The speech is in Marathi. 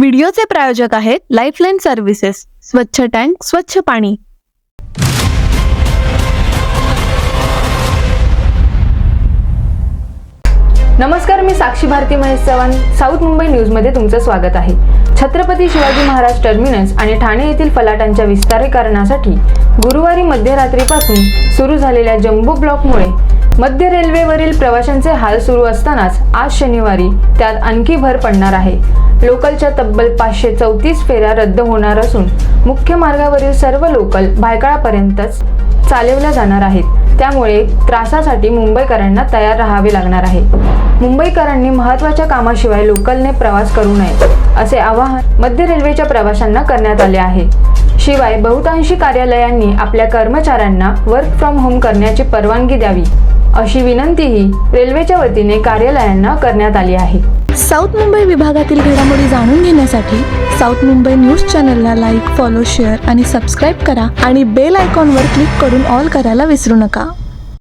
व्हिडिओचे प्रायोजक आहेत लाईफलाईन सर्व्हिसेस स्वच्छ टँक स्वच्छ पाणी. नमस्कार मी साक्षी भारती महेश चव्हाण. साऊथ मुंबई न्यूजमध्ये तुमचं स्वागत आहे. छत्रपती शिवाजी महाराज टर्मिनस आणि ठाणे येथील फलाटांच्या विस्तारीकरणासाठी गुरुवारी मध्यरात्रीपासून सुरू झालेल्या जम्बो ब्लॉकमुळे मध्य रेल्वेवरील प्रवाशांचे हाल सुरू असतानाच आज शनिवारी त्यात आणखी भर पडणार आहे. लोकलच्या तब्बल पाचशे चौतीस फेऱ्या रद्द होणार असून मुख्य मार्गावरील सर्व लोकल भायकाळापर्यंतच चालवल्या जाणार आहेत. त्यामुळे त्रासासाठी मुंबईकरांना तयार राहावे लागणार आहे. मुंबईकरांनी महत्त्वाच्या कामाशिवाय लोकलने प्रवास करू नये असे आवाहन मध्य रेल्वेच्या प्रवाशांना करण्यात आले आहे. शिवाय बहुतांशी कार्यालयांनी आपल्या कर्मचाऱ्यांना वर्क फ्रॉम होम करण्याची परवानगी द्यावी. अशी विनंतीही रेल्वेच्या वतीने कार्यालयांना करण्यात आली आहे. साऊथ मुंबई विभागातील घडामोडी जाणून घेण्यासाठी साऊथ मुंबई न्यूज चॅनलला लाईक फॉलो शेअर आणि सबस्क्राईब करा आणि बेल आयकॉनवर क्लिक करून ऑल करायला विसरू नका.